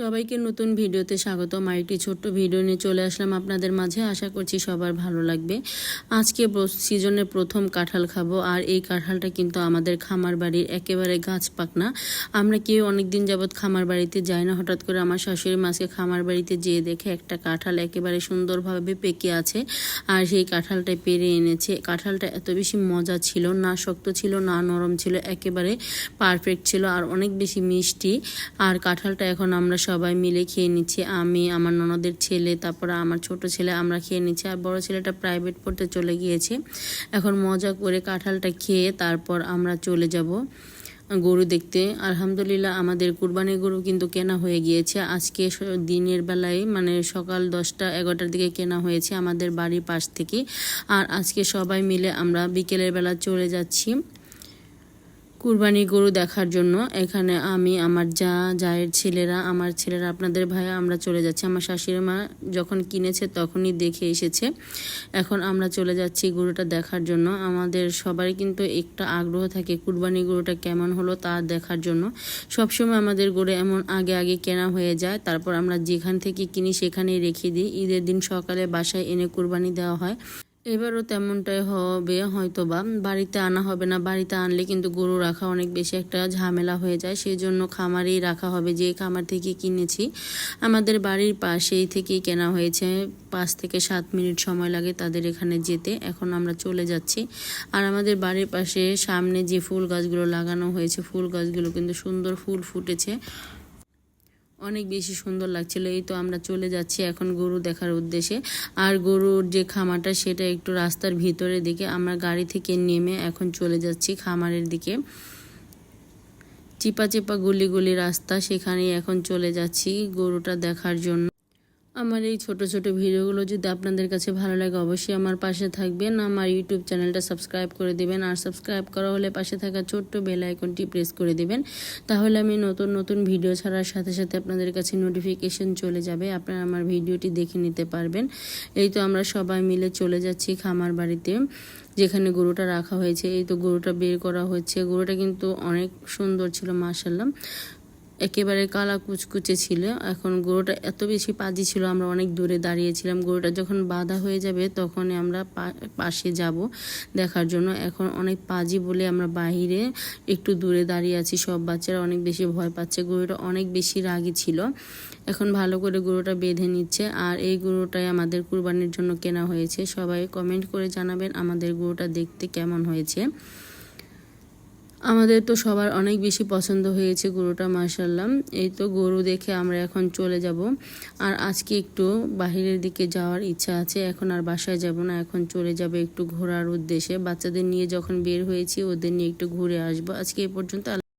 সবাইকে নতুন ভিডিওতে স্বাগত আরেকটি ছোট্ট ভিডিও নিয়ে চলে আসলাম আপনাদের মাঝে। আশা করছি সবার ভালো লাগবে। আজকে সিজনের প্রথম কাঁঠাল খাব। আর এই কাঁঠালটা কিন্তু আমাদের খামার বাড়ির একেবারে গাছ পাকনা। আমরা কেউ অনেক দিন যাবৎ খামার বাড়িতে যাই না। হঠাৎ করে আমার শাশুড়ি মাছকে খামার বাড়িতে যেয়ে দেখে একটা কাঁঠাল একেবারে সুন্দরভাবে পেকে আছে আর সেই কাঁঠালটা পেরে এনেছে। কাঁঠালটা এত বেশি মজা ছিল, না শক্ত ছিল, না নরম ছিল, একেবারে পারফেক্ট ছিল আর অনেক বেশি মিষ্টি। আর কাঁঠালটা এখন আমরা সবাই মিলে খেয়ে নিচ্ছি। আমি, আমার ননদের ছেলে, তারপরে আমার ছোট ছেলে, আমরা খেয়ে নিচ্ছি। আর বড় ছেলেটা প্রাইভেট পড়তে চলে গিয়েছে। এখন মজা করে কাঁঠালটা খেয়ে তারপর আমরা চলে যাব গরু দেখতে। আলহামদুলিল্লাহ আমাদের কুরবানি গরু কিন্তু কেনা হয়ে গিয়েছে। আজকে দিনের বেলায় মানে সকাল দশটা এগারোটার দিকে কেনা হয়েছে আমাদের বাড়ির পাশ থেকে। আর আজকে সবাই মিলে আমরা বিকেলের বেলা চলে যাচ্ছি। কুরবানি গরু দেখার জন্য এখানে আমি, আমার যা জায়ের ছেলেরা, আমার ছেলেরা, আপনাদের ভাইয়া আমরা চলে যাচ্ছি। আমার শাশুড়ি মা যখন কিনেছে তখনই দেখে এসেছে। এখন আমরা চলে যাচ্ছি গরুটা দেখার জন্য। আমাদের সবারই কিন্তু একটা আগ্রহ থাকে কুরবানি গরুটা কেমন হলো তা দেখার জন্য। সবসময় আমাদের গরু এমন আগে আগে কেনা হয়ে যায়। তারপর আমরা যেখান থেকে কিনি সেখানেই রেখে দিই। ঈদের দিন সকালে বাসায় এনে কুরবানি দেওয়া হয়। এবারও তেমনটাই হবে হয়তো বা বাড়িতে আনা হবে না, বাড়িতে আনলে কিন্তু গরু রাখা অনেক বেশি একটা ঝামেলা হয়ে যায়। সেই জন্য খামারেই রাখা হবে, যে খামার থেকে কিনেছি। আমাদের বাড়ির পাশেই থেকেই কেনা হয়েছে। পাঁচ থেকে সাত মিনিট সময় লাগে তাদের এখানে যেতে। এখন আমরা চলে যাচ্ছি। আর আমাদের বাড়ির পাশে সামনে যে ফুল গাছগুলো লাগানো হয়েছে, ফুল গাছগুলো কিন্তু সুন্দর ফুল ফুটেছে। অনেক বেশি সুন্দর লাগছিল। এই তো আমরা চলে যাচ্ছি এখন গরু দেখার উদ্দেশ্যে। আর গরুর যে খামারটা, সেটা একটু রাস্তার ভিতরে দিকে আমরা গাড়ি থেকে নেমে এখন চলে যাচ্ছি খামারের দিকে। চিপা চিপা গুলি গুলি রাস্তা সেখানে এখন চলে যাচ্ছি গরুটা দেখার জন্য। আমার এই ছোট ছোট ভিডিওগুলো যদি আপনাদের কাছে ভালো লাগে, অবশ্যই আমার পাশে থাকবেন। আমার ইউটিউব চ্যানেলটা সাবস্ক্রাইব করে দিবেন আর সাবস্ক্রাইব করা হলে পাশে থাকা ছোট্ট বেল আইকনটি প্রেস করে দিবেন। তাহলে আমি নতুন নতুন ভিডিও ছাড়ার সাথে সাথে আপনাদের কাছে নোটিফিকেশন চলে যাবে, আপনারা আমার ভিডিওটি দেখে নিতে পারবেন। এই তো আমরা সবাই মিলে চলে যাচ্ছি খামার বাড়িতে, যেখানে গরুটা রাখা হয়েছে। এই তো গরুটা বের করা হচ্ছে। গরুটা কিন্তু অনেক সুন্দর ছিল মার্শাল্লাহ একেবারে কালা কুচকুচে ছিল। এখন গরুটা এত বেশি পাজি ছিল, আমরা অনেক দূরে দাঁড়িয়েছিলাম। গরুটা যখন বাধা হয়ে যাবে, তখনই আমরা পাশে যাব দেখার জন্য। এখন অনেক পাজি বলে আমরা বাহিরে একটু দূরে দাঁড়িয়ে আছি। সব বাচ্চারা অনেক বেশি ভয় পাচ্ছে। গরুটা অনেক বেশি রাগী ছিল। এখন ভালো করে গরুটা বেঁধে নিচ্ছে। আর এই গরুটাই আমাদের কুরবানির জন্য কেনা হয়েছে। সবাই কমেন্ট করে জানাবেন আমাদের গরুটা দেখতে কেমন হয়েছে। আমাদের তো সবার অনেক বেশি পছন্দ হয়েছে গরুটা মার্শাল্লাহ এই তো গরু দেখে আমরা এখন চলে যাব। আর আজকে একটু বাহিরের দিকে যাওয়ার ইচ্ছা আছে, এখন আর বাসায় যাব না। এখন চলে যাবে একটু ঘোরার উদ্দেশ্যে। বাচ্চাদের নিয়ে যখন বের হয়েছি, ওদের নিয়ে একটু ঘুরে আসব। আজকে এ পর্যন্ত